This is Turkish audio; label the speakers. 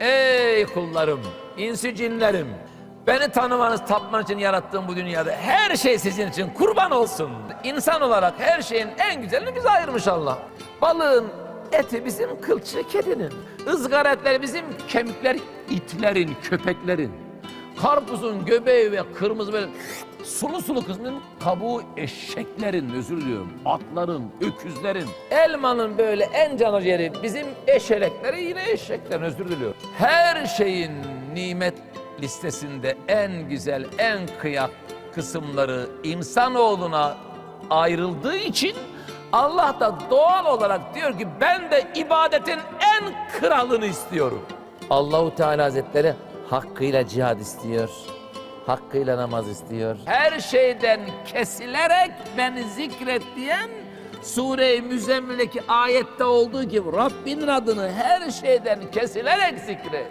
Speaker 1: Ey kullarım, insi cinlerim. Beni tanımanız, tapmanız için yarattığım bu dünyada her şey sizin için kurban olsun. İnsan olarak her şeyin en güzelini bize ayırmış Allah. Balığın eti bizim kılçığı kedinin. ızgara etleri bizim kemikler itlerin, köpeklerin. Karpuzun göbeği ve kırmızı böyle sulu sulu kısmının kabuğu eşeklerin, özür diliyorum, atların, öküzlerin. Elmanın böyle en canı yeri bizim eşelekleri yine eşeklerin, özür diliyorum. Her şeyin nimet listesinde en güzel, en kıyak kısımları insanoğluna ayrıldığı için Allah da doğal olarak diyor ki ben de ibadetin en kralını istiyorum. Allahu Teala Hazretleri hakkıyla cihad istiyor. Hakkıyla namaz istiyor. Her şeyden kesilerek beni zikret diyen Sure-i Müzzemmil'deki ayette olduğu gibi Rabbinin adını her şeyden kesilerek zikret.